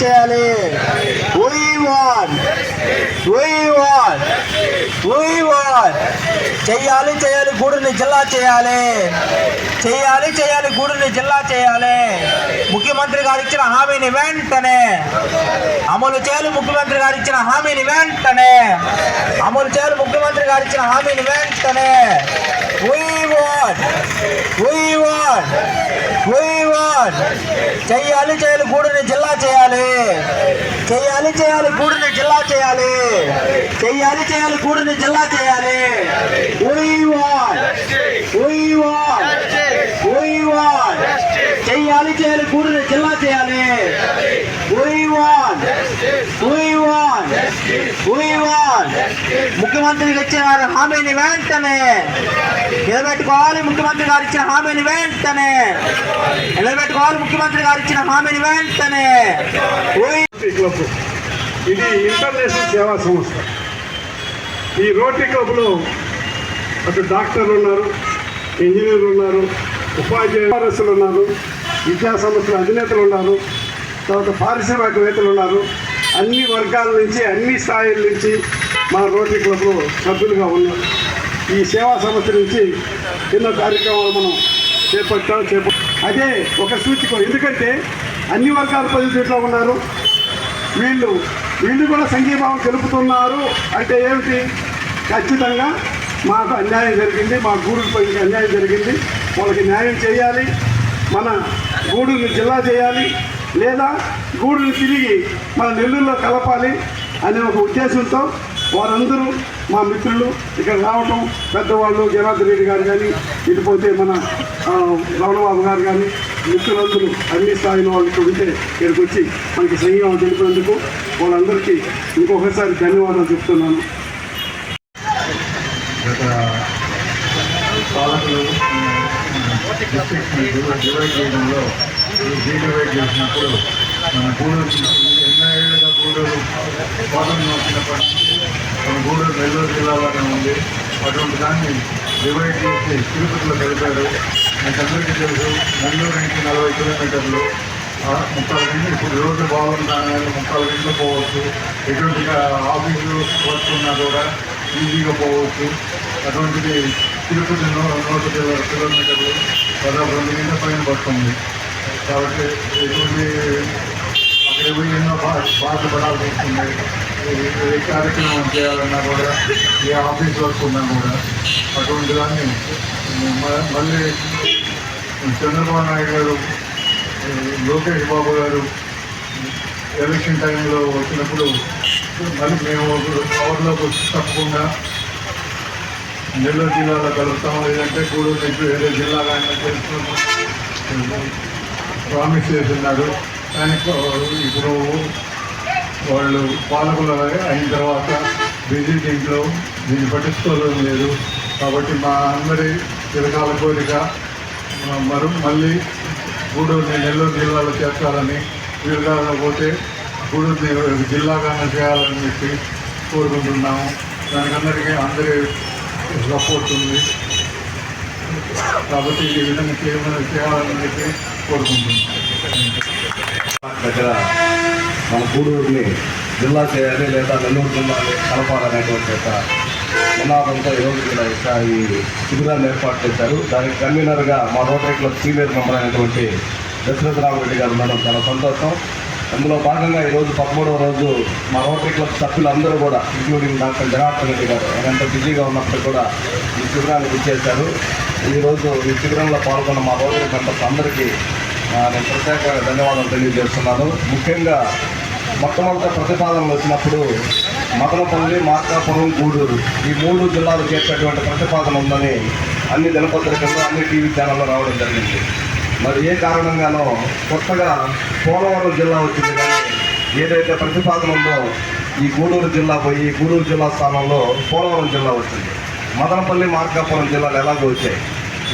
చేయాలి We want. We want. We want. చెయ్యాలి చేయాలి గూడుని జిల్లా చేయాలి చేయాలి చేయాలి గూడుని జిల్లా చేయాలి ముఖ్యమంత్రి గారు ఇచ్చిన హామీని వెంటనే అమలు చేయాలి ముఖ్యమంత్రి గారు ఇచ్చిన హామీని వెంటనే అమలు చేయాలి ముఖ్యమంత్రి గారు ఇచ్చిన హామీని వెంటనే We want. We want. We want. చెయ్యాలి చేయాలి గూడుని జిల్లా చేయాలి చెయ్యాలి చేయాలి గూడుని జిల్లా చేయాలి చెయ్యాలి చేయాలి గూడుని జిల్లా చేయాలి We want. We want. We want. చెయ్యాలి చేయాలి గూడుని జిల్లా చేయాలి We want. We want. We want. ముఖ్యమంత్రికి ఇచ్చిన హామీని వెంటనే నిలబెట్టుకోవాలి ముఖ్యమంత్రి గారు ఇచ్చిన హామీని వెంటనే నిలబెట్టుకోవాలి ముఖ్యమంత్రి గారు ఇచ్చిన హామీని వెంటనే క్లబ్. ఇది ఇంటర్నేషనల్ సేవా సంస్థ. ఈ రోటరీ క్లబ్లో అటు డాక్టర్లు ఉన్నారు ఇంజనీర్లు ఉన్నారు ఉపాధ్యాయులు ఉన్నారు విద్యా సంస్థల అధినేతలు ఉన్నారు తర్వాత పారిశ్రామికవేత్తలు ఉన్నారు. అన్ని వర్గాల నుంచి అన్ని స్థాయిల నుంచి మా రోటరీ క్లబ్లో సభ్యులుగా ఉన్నారు. ఈ సేవా సంస్థ నుంచి ఎన్నో కార్యక్రమాలు మనం చేపట్టాం చేప అదే ఒక సూచిక. ఎందుకంటే అన్ని వర్గాల ప్రజలు దీంట్లో ఉన్నారు. వీళ్ళు వీళ్ళు కూడా సంఘీభావం తెలుపుతున్నారు. అంటే ఏమిటి? ఖచ్చితంగా మాకు అన్యాయం జరిగింది మా గూడూరు అన్యాయం జరిగింది. వాళ్ళకి న్యాయం చేయాలి మన గూడుని జిల్లా చేయాలి లేదా గూడుని తిరిగి మన నెల్లూరులో కలపాలి అనే ఒక ఉద్దేశంతో వారందరూ మా మిత్రులు ఇక్కడ రావటం పెద్దవాళ్ళు జనార్దన్ రెడ్డి గారు కానీ ఇటుపోతే మన రమణబాబు గారు కానీ మిత్రులందరూ అన్ని స్థాయిలో వాళ్ళు ఇక్కడ ఉంటే ఇక్కడికి వచ్చి మనకి సంఘం తెలిపినందుకు వాళ్ళందరికీ ఇంకొకసారి ధన్యవాదాలు చెప్తున్నాను. గత పాలకులు డిస్ట్రిక్ట్ని డివైడ్ చేయడంలో డివైడ్ చేసినప్పుడు మన గూడూరు ఎన్నో గూడూరు స్వాతంత్రం వచ్చినప్పటి నుంచి మన గూడూరు నెల్లూరు జిల్లాలోనే ఉంది అటువంటి దాన్ని డివైడ్ చేసి తిరుపతిలో కలిపారు. మీకు అందరికీ తెలుసు నెల్లూరు నుంచి నలభై కిలోమీటర్లు. ముప్పై గంటలు ఇప్పుడు రోడ్లు బాగుంటాయి ముప్పై గంటలు పోవచ్చు. ఎటువంటి ఆఫీసు వర్క్ ఉన్నా కూడా ఈజీగా పోవచ్చు. అటువంటిది తిరుపతి నూట ఇరవై కిలోమీటర్లు పదహారు రెండు గంటల పైన పడుతుంది. కాబట్టి ఎటువంటి అక్కడ పోయి ఎన్నో బాధపడాల్సి ఏ- కార్యక్రమం చేయాలన్నా కూడా ఏ ఆఫీస్ వర్క్ ఉన్నా కూడా అటువంటి దాన్ని మళ్ళీ చంద్రబాబు నాయుడు గారు లోకేష్ బాబు గారు ఎలక్షన్ టైంలో వచ్చినప్పుడు మళ్ళీ మేము పవర్లోకి వచ్చి తప్పకుండా నెల్లూరు జిల్లాలో కలుగుతాం లేదంటే గూడూరు నుంచి వేరే ఆయన కానీ ప్రామిస్ చేస్తున్నారు ఇప్పుడు వాళ్ళు పాలకులు అయిన తర్వాత బిజీ దీంట్లో దీన్ని పట్టించుకోవడం లేదు. కాబట్టి మా అందరి చిరకాల కోరిక మరు మళ్ళీ గూడూరుని నెల్లూరు జిల్లాలో చేర్చాలని వీలు కాకపోతే గూడూరుని జిల్లాగానే చేయాలని చెప్పి కోరుకుంటున్నాము. దానికందరికీ అందరి సపోర్ట్ ఉంది. కాబట్టి ఈ విధంగా చేయమని చేయాలని చెప్పి కోరుకుంటున్నాము. దగ్గర మన గూడూరుని జిల్లా చేయాలి లేదా నెల్లూరు జిల్లాని కలపాలనేటువంటి యొక్క నినాదంతో ఈరోజు ఇక్కడ ఈ శిబిరాన్ని ఏర్పాటు చేశారు. దానికి కన్వీనర్గా మా రోటరీ క్లబ్ సీనియర్ మెంబర్ అయినటువంటి దశరథ రామరెడ్డి గారు ఉండడం చాలా సంతోషం. అందులో భాగంగా ఈరోజు పదమూడవ రోజు మా రోటరీ క్లబ్ సభ్యులందరూ కూడా ఇంక్లూడింగ్ డాక్టర్ జనార్దన్ రెడ్డి గారు ఆయన ఎంత బిజీగా ఉన్నప్పుడు కూడా ఈ శిబిరాన్ని ఇచ్చేశారు ఈరోజు ఈ శిబిరంలో పాల్గొన్న మా రోటరీ మెంబర్స్ అందరికీ నేను ప్రత్యేక ధన్యవాదాలు తెలియజేస్తున్నాను. ముఖ్యంగా మొట్టమొదట ప్రతిపాదనలు వచ్చినప్పుడు మదనపల్లి మార్కాపురం గూడూరు ఈ మూడు జిల్లాలు చేసేటువంటి ప్రతిపాదన ఉందని అన్ని దినపత్రికల్లో అన్ని టీవీ ఛానల్లో రావడం జరిగింది. మరి ఏ కారణంగానో కొత్తగా పోలవరం జిల్లా వచ్చింది కానీ ఏదైతే ప్రతిపాదన ఉందో ఈ గూడూరు జిల్లా పోయి గూడూరు జిల్లా స్థానంలో పోలవరం జిల్లా వచ్చింది. మదనపల్లి మార్కాపురం జిల్లాలు ఎలాగో వచ్చాయి.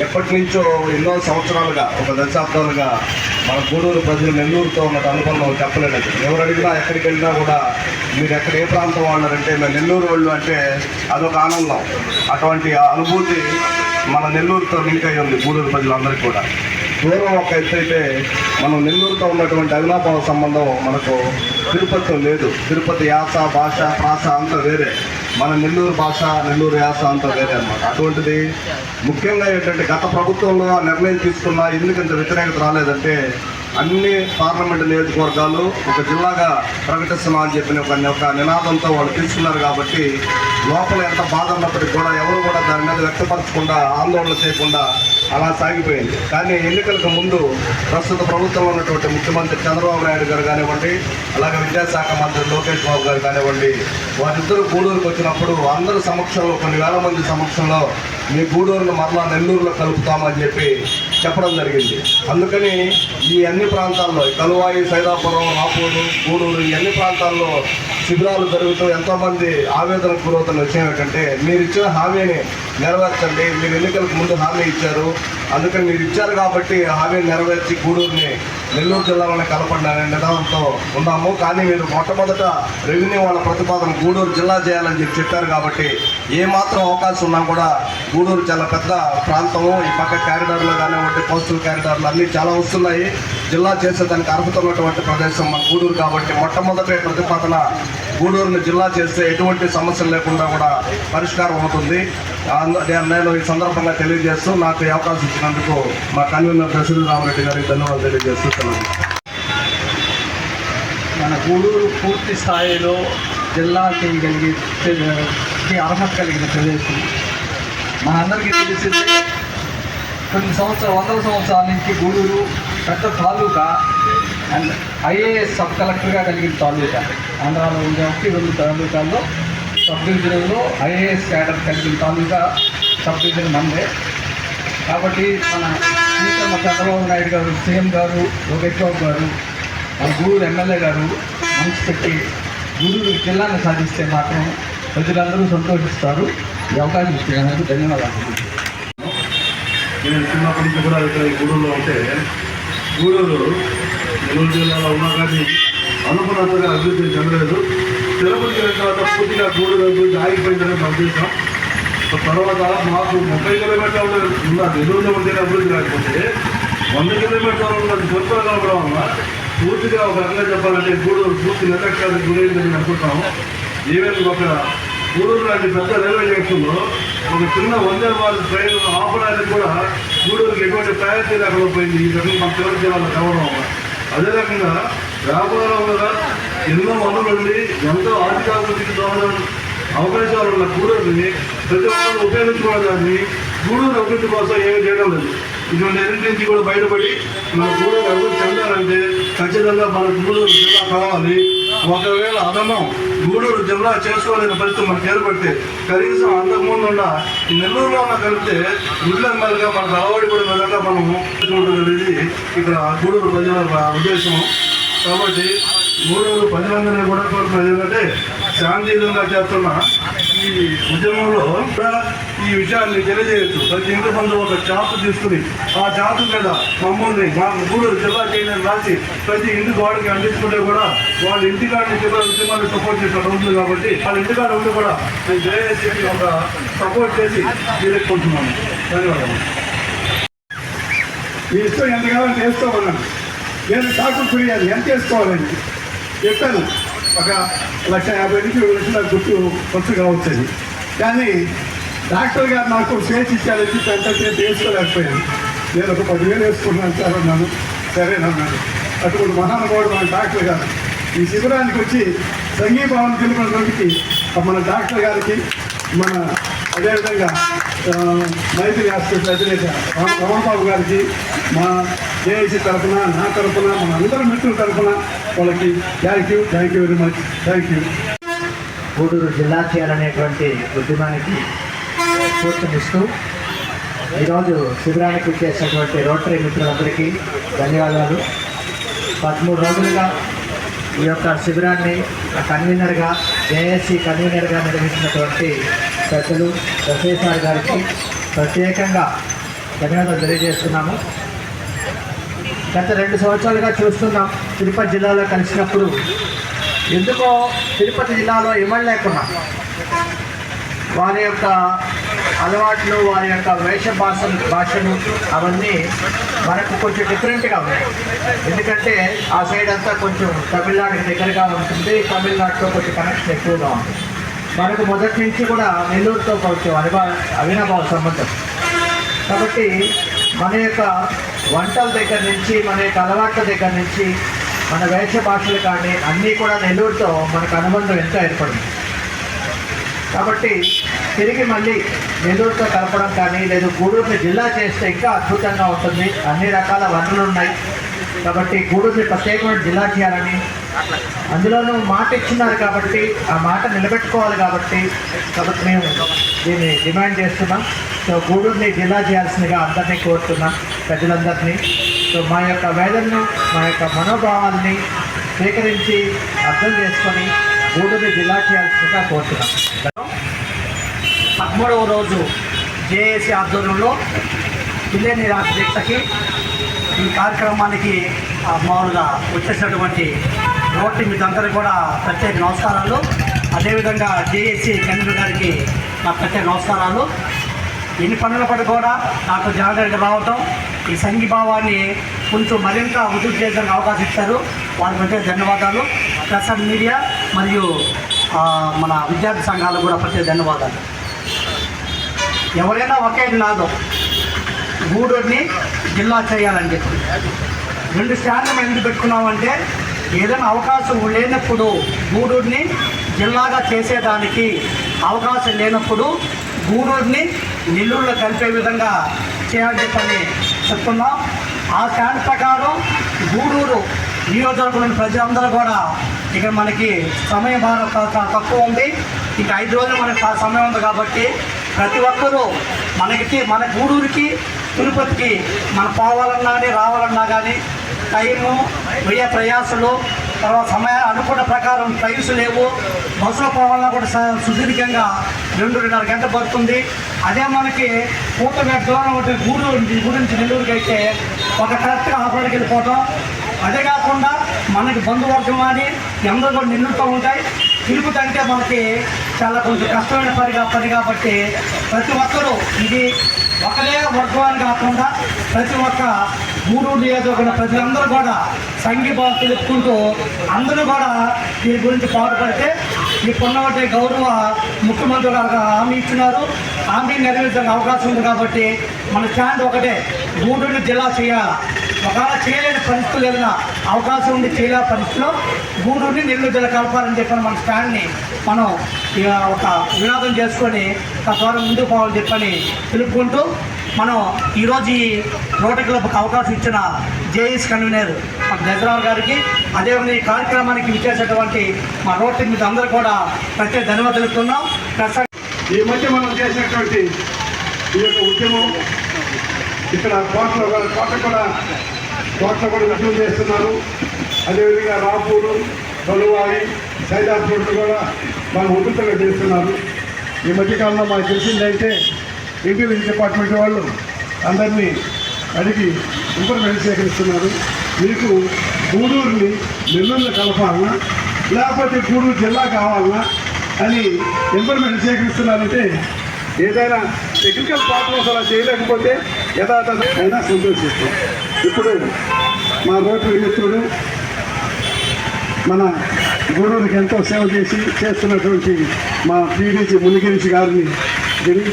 ఎప్పటి నుంచో ఎన్నో సంవత్సరాలుగా ఒక దశాబ్దాలుగా మన గూడూరు ప్రజలు నెల్లూరుతో ఉన్న అనుబంధం చెప్పలేదు ఎవరు అడిగినా ఎక్కడికి వెళ్ళినా కూడా మీరు ఎక్కడ ఏ ప్రాంతం వాళ్ళారంటే మేము నెల్లూరు వాళ్ళు అంటే అదొక ఆనందం. అటువంటి అనుభూతి మన నెల్లూరుతో లింక్ అయ్యి ఉంది గూడూరు ప్రజలందరికీ కూడా. పూర్వం ఒక ఎత్తైతే మనం నెల్లూరుతో ఉన్నటువంటి అవినాభావ సంబంధం మనకు తిరుపతితో లేదు. తిరుపతి యాస భాష ప్రాస అంతా వేరే. మన నెల్లూరు భాష నెల్లూరు యాస అంతా వేరే అనమాట అటువంటిది ముఖ్యంగా ఏంటంటే గత ప్రభుత్వంలో ఆ నిర్ణయం తీసుకున్న ఎందుకు ఇంత వ్యతిరేకత రాలేదంటే అన్ని పార్లమెంటు నియోజకవర్గాలు ఒక జిల్లాగా ప్రకటిస్తున్నాం అని చెప్పిన ఒక ఒక నినాదంతో వాళ్ళు తీసుకున్నారు కాబట్టి లోపల ఎంత బాధ ఉన్నప్పటికీ కూడా ఎవరు కూడా దాని మీద వ్యక్తపరచకుండా ఆందోళన చేయకుండా అలా సాగిపోయింది. కానీ ఎన్నికలకు ముందు ప్రస్తుత ప్రభుత్వంలో ఉన్నటువంటి ముఖ్యమంత్రి చంద్రబాబు నాయుడు గారు కానివ్వండి అలాగే విద్యాశాఖ మంత్రి లోకేష్ బాబు గారు కానివ్వండి వారిద్దరూ గూడూరుకు వచ్చినప్పుడు అందరి సమక్షంలో కొన్ని వేల మంది సమక్షంలో మీ గూడూరును మరలా నెల్లూరులో కలుపుతామని చెప్పి చెప్పడం జరిగింది. అందుకని ఈ అన్ని ప్రాంతాల్లో కలువాయి సైదాపురం రాపూరు గూడూరు ఈ అన్ని ప్రాంతాల్లో శిబిరాలు జరుగుతూ ఎంతోమంది ఆవేదనకు గురవుతున్న విషయం ఏంటంటే మీరు ఇచ్చిన హామీని నెరవేర్చండి. మీరు ఎన్నికలకు ముందు హామీ ఇచ్చారు. అందుకని మీరు ఇచ్చారు కాబట్టి హామీని నెరవేర్చి గూడూరుని నెల్లూరు జిల్లాలోనే కలపండి అనే ఉన్నాము. కానీ మీరు మొట్టమొదట రెవెన్యూ వాళ్ళ ప్రతిపాదన గూడూరు జిల్లా చేయాలని చెప్పి చెప్పారు కాబట్టి ఏ మాత్రం అవకాశం ఉన్నా కూడా గూడూరు చాలా పెద్ద ప్రాంతము. ఈ పక్క క్యారిడార్లో కానివ్వండి కోస్టల్ క్యారిడార్లు అన్నీ చాలా వస్తున్నాయి. జిల్లా చేసేదానికి అర్హత ఉన్నటువంటి ప్రదేశం మన గూడూరు కాబట్టి మొట్టమొదటి ప్రతిపాదన గూడూరుని జిల్లా చేస్తే ఎటువంటి సమస్యలు లేకుండా కూడా పరిష్కారం అవుతుంది. నేను- ఈ సందర్భంగా తెలియజేస్తూ నాకు అవకాశం ఇచ్చినందుకు మా కన్వీనర్ దశరథ రామరెడ్డి గారికి ధన్యవాదాలు తెలియజేస్తూ మన గూడూరు పూర్తి స్థాయిలో జిల్లా చేయగలిగే అర్హత కలిగిన ప్రదేశం. మనందరికీ తెలిసిందే కొన్ని సంవత్సరాలు వందల సంవత్సరాల నుంచి గూడూరు పెద్ద తాలూకా అండ్ ఐఏఎస్ సబ్ కలెక్టర్గా కలిగిన తాలూకా. ఆంధ్రాలో ఉండే రెండు తాలూకాల్లో సబ్ డివిజన్లో ఐఏఎస్ క్యాడర్ కలిగిన తాలూకా సబ్ డివిజన్ మందే కాబట్టి మన స్పీకర్ చంద్రబాబు నాయుడు గారు సీఎం గారు లోకేష్ బాబు గారు మన గూడూరు ఎమ్మెల్యే గారు మనసు పెట్టి గురువు జిల్లాను సాధిస్తే మాత్రం ప్రజలందరూ సంతోషిస్తారు. ఈ అవకాశం ఇచ్చినందుకు ధన్యవాదాలు. నేను చిన్నప్పటి నుంచి కూడా ఇక్కడ ఈ ఉంటే గూడూరు నెల్లూరు జిల్లాలో ఉన్నా కానీ అనుకున్నంతగా అభివృద్ధి చెందలేదు. తిరుపతి తర్వాత పూర్తిగా గూడూరు అభివృద్ధి ఆగిపోయిందని మన తర్వాత మాకు ముప్పై కిలోమీటర్లు ఉన్న నెల్లూరులో ఉంటే అభివృద్ధి కాకపోతే వంద కిలోమీటర్లు ఉన్న తిరుపతి ఉండడం వల్ల పూర్తిగా ఒక రకంగా చెప్పాలంటే గూడూరు పూర్తి నిర్లక్ష్యానికి గురైందని అనుకుంటాము. ఈవెన్ ఒక గూడూరు లాంటి పెద్ద రైల్వే జంక్షన్లో ఒక చిన్న వందే భారత్ ట్రైన్ ఆపడానికి కూడా గూడూరుకి ఎటువంటి ప్రయారిటీ లేకుండా పోయింది ఈ రకంగా మన చివరి జిల్లాలో కావడం అదే రకంగా వ్యాపారం కూడా ఎన్నో వనరులు ఎంతో ఆర్థిక అభివృద్ధికి దోహదం అవకాశాలు ఉన్న గూడూరుని ప్రతి ఒక్కరు ఉపయోగించుకోవడం దాన్ని గూడూరు అభివృద్ధి కోసం ఏమీ చేయడం లేదు. ఇటువంటి ఎన్నింటి నుంచి కూడా బయటపడి మన గూడూరు అభివృద్ధి చెందాలంటే ఖచ్చితంగా మన గూడూరు జిల్లా కావాలి. ఒకవేళ అదనం గూడూరు జిల్లా చేసుకోలేని పరిస్థితి మనకు ఏర్పడితే కనీసం అంతకుముందు ఉన్న నెల్లూరులో ఉన్న కలిపితే గుడ్ల మీదగా మనకు అలవాటు పడిన విధంగా మనం ఉంటుంది ఇక్కడ గూడూరు ప్రజల ఉద్దేశం. కాబట్టి గూడూరు ప్రజలందరినీ కూడా కోరుకునేది ఏంటంటే శాంతియుతంగా చేస్తున్న ఈ ఉద్యమంలో ఈ విషయాన్ని తెలియజేయచ్చు. ప్రతి ఇంటి ముందు ఒక చార్ట్ తీసుకుని ఆ చార్ట్ మీద మమ్మల్ని మా గూడూరు జిల్లా చేయని రాసి ప్రతి ఇంటి గోడకి అందించుకుంటే కూడా వాళ్ళ ఇంటికాడ నుంచి కూడా ఉద్యమాన్ని సపోర్ట్ చేసిన రోజులు కాబట్టి వాళ్ళ ఇంటికాడ ఉండి కూడా నేను జేఏసీకి ఒక సపోర్ట్ చేసి తీసుకుంటున్నాను ధన్యవాదాలు. మీ ఇష్టం ఎంత కావాలని చేసుకోమన్నాను నేను డాక్టర్ ఫిర్యాదు ఎంత చేసుకోవాలని చెప్పాను. ఒక లక్ష యాభై నుంచి ఏడు లక్షల గుర్తు ఖర్చు కావచ్చని కానీ డాక్టర్ గారు నాకు స్వేచ్ఛ ఇచ్చారని చెప్పి ఎంతసేపు వేసుకోలేకపోయాను నేను ఒక పదివేలు వేసుకున్నాను సార్ అన్నాను. సరేనన్నాను అటువంటి మహానుభావుడు మన డాక్టర్ గారు. ఈ శిబిరానికి వచ్చి సంఘీభావం తెలిపినటువంటి మన డాక్టర్ గారికి మన అదేవిధంగా మైత్రి హాస్పిటల్ అధినేత రామ్- రమణబాబు గారికి మా జేఏసీ తరఫున నా తరఫున మన అందరి మిత్రుల తరఫున వాళ్ళకి thank you thank you very much thank you Gudur జిల్లా చేయాలనేటువంటి ఉద్యమానికి స్ఫూర్తినిస్తూ ఈరోజు శిబిరానికి చేసినటువంటి రోటరీ మిత్రులందరికీ ధన్యవాదాలు. పదమూడు రోజులుగా ఈ యొక్క శిబిరాన్ని కన్వీనర్గా జేఏసీ కన్వీనర్గా నిర్వహించినటువంటి పెద్దలు రసేసార్ గారికి ప్రత్యేకంగా ధన్యవాదాలు తెలియజేస్తున్నాము. గత రెండు సంవత్సరాలుగా చూస్తున్నాం తిరుపతి జిల్లాలో కలిసినప్పుడు ఎందుకో తిరుపతి జిల్లాలో ఇవ్వలేకున్నా వారి యొక్క అలవాట్లు వారి యొక్క వేష భాష భాషలు అవన్నీ మనకు కొంచెం డిఫరెంట్గా ఉన్నాయి. ఎందుకంటే ఆ సైడ్ అంతా కొంచెం తమిళనాడుకి దగ్గరగా ఉంటుంది. తమిళనాడుతో కొంచెం కనెక్షన్ ఎక్కువగా ఉంది. మనకు మొదటి నుంచి కూడా నెల్లూరుతో కొంచెం అనిభా అవినాభావ సంబంధం. కాబట్టి మన యొక్క వంటల దగ్గర నుంచి మన యొక్క అలవాట్ల దగ్గర నుంచి మన వేష భాషలు కానీ అన్నీ కూడా నెల్లూరుతో మనకు అనుబంధం ఎంతో ఏర్పడింది. కాబట్టి తిరిగి మళ్ళీ నెల్లూరుతో కలపడం కానీ లేదు గూడూరుని జిల్లా చేస్తే ఇంకా అద్భుతంగా ఉంటుంది. అన్ని రకాల వనరులు ఉన్నాయి కాబట్టి గూడూరుని ప్రత్యేకమైన జిల్లా చేయాలని అందులోనూ మాట ఇచ్చినారు కాబట్టి ఆ మాట నిలబెట్టుకోవాలి కాబట్టి కాబట్టి మేము దీన్ని డిమాండ్ చేస్తున్నాం. సో గూడూరుని జిల్లా చేయాల్సిందిగా అందరినీ కోరుతున్నాం ప్రజలందరినీ. సో మా యొక్క వేదనను మా యొక్క మనోభావాల్ని స్వీకరించి అర్థం చేసుకొని గూడూరుని జిల్లా చేయాల్సిందిగా కోరుతున్నాం. పదమూడవ రోజు జేఏసీ ఆధ్వర్యంలో పిల్లే నిరాశ ఈ కార్యక్రమానికి మామూలుగా వచ్చేసినటువంటి రోడ్డు మీదందరూ కూడా ప్రత్యేక నమస్కారాలు. అదేవిధంగా జేఏసీ కన్వీనర్ గారికి నా ప్రత్యేక నమస్కారాలు. ఎన్ని పనుల పడి కూడా నాకు జాగ్రత్తగా రావటం ఈ సంఘీభావాన్ని కొంచెం మరింత అభివృద్ధి చేసేందుకు అవకాశం ఇచ్చారు. వారి ప్రత్యేక ధన్యవాదాలు. ప్రసాద్ మీడియా మరియు మన విద్యార్థి సంఘాలకు కూడా ప్రత్యేక ధన్యవాదాలు. ఎవరైనా ఒకే నాదం. గూడూరుని జిల్లా చేయాలని చెప్పి. రెండు స్టాండ్లు మేము ఎందుకు పెట్టుకున్నామంటే ఏదైనా అవకాశం లేనప్పుడు గూడూరుని జిల్లాగా చేసేదానికి అవకాశం లేనప్పుడు గూడూరుని నెల్లూరులో కలిపే విధంగా చేయాలని చెప్పని చెప్తున్నాం. ఆ స్టాండ్ ప్రకారం గూడూరు నియోజకవర్గం ప్రజలందరూ కూడా ఇక్కడ మనకి సమయం బాగా తక్కువ ఉంది. ఇక ఐదు రోజులు మనకి సమయం ఉంది కాబట్టి ప్రతి ఒక్కరూ మనకి మన గూడూరుకి తిరుపతికి మనం పోవాలన్నా కానీ రావాలన్నా కానీ టైము వ్యయ ప్రయాసలు తర్వాత సమయ అనుకున్న ప్రకారం ట్రైన్స్ లేవు. బస్సులో పోవాలన్నా కూడా సుదీర్ఘంగా రెండు రెండున్నర గంట పడుతుంది. అదే మనకి పూర్తిగా దూరం ఒకటి గూడూరు నుంచి గూడూరు నుంచి నెల్లూరుకి అయితే ఒక కరెక్ట్గా హాఫ్కి వెళ్ళిపోవటం అదే కాకుండా మనకి బంధువర్గం కానీ అందరూ కూడా నిల్లుతూ ఉంటాయి. తిరుపతి అంటే మనకి చాలా కొంచెం కష్టమైన పని పని కాబట్టి ప్రతి ఒక్కరూ ఇది ఒకరే వర్గాన్ని కాకుండా ప్రతి ఒక్క గూడూరు నియోజకవర్గ ప్రజలందరూ కూడా సంఘీభావం తెలుపుకుంటూ అందరూ కూడా దీని గురించి పాటుపడితే ఈ పొన్నవటి గౌరవ ముఖ్యమంత్రి గారు హామీ ఇచ్చినారు. హామీ నెరవేర్చడానికి అవకాశం ఉంది కాబట్టి మన స్టాండ్ ఒకటే. గూడూరు జిల్లా చేయాలి? ఒకవేళ చేయలేని పరిస్థితులు ఏదైనా అవకాశం ఉండి చేయలేని పరిస్థితిలో గూడూరుని నెల్లూరు జిల్లా కలపాలని చెప్పని మన స్టాండ్ని మనం ఇక ఒక వినోదం చేసుకొని తద్వారా ముందుకు పోవాలని చెప్పని తెలుపుకుంటూ మనం ఈరోజు ఈ రోటరీ క్లబ్కి అవకాశం ఇచ్చిన జేఎస్ కన్వీనర్ మా దసరావు గారికి అదేవిధంగా ఈ కార్యక్రమానికి విచ్చేసేటువంటి మా రోటరీ మీద అందరూ కూడా ప్రత్యేక ధన్యవాదాలు తెలుపుతున్నాం. ప్రసంగ ఈ మధ్య మనం చేసినటువంటి ఈ యొక్క ఉద్యమం ఇక్కడ కోటలో కోట కూడా కోటలో కూడా ఉద్యమం చేస్తున్నారు. అదేవిధంగా రాపూరు తొలువాయి సైదాపూర్ కూడా మనం ఉధృతంగా చేస్తున్నారు. ఈ మధ్యకాలంలో మాకు తెలిసిందైతే ఇంటెలిజెన్స్ డిపార్ట్మెంట్ వాళ్ళు అందరినీ అడిగి ఇన్ఫర్మేషన్ సేకరిస్తున్నారు. మీకు గూడూరుని నెల్లూరులో కలపాలన్నా లేకపోతే గూడూరు జిల్లా కావాలన్నా అని ఇన్ఫర్మేషన్ సేకరిస్తున్నారంటే ఏదైనా టెక్నికల్ ప్రాబ్లమ్స్ అలా చేయలేకపోతే యథాతథ అయినా సంతోషిస్తాం. ఇప్పుడు మా రోటరీ మిత్రుడు మన గూడూరుకి ఎంతో సేవ చేసి చేస్తున్నటువంటి మా పీడీజీ మునిగిరిషి గారిని దీన్ని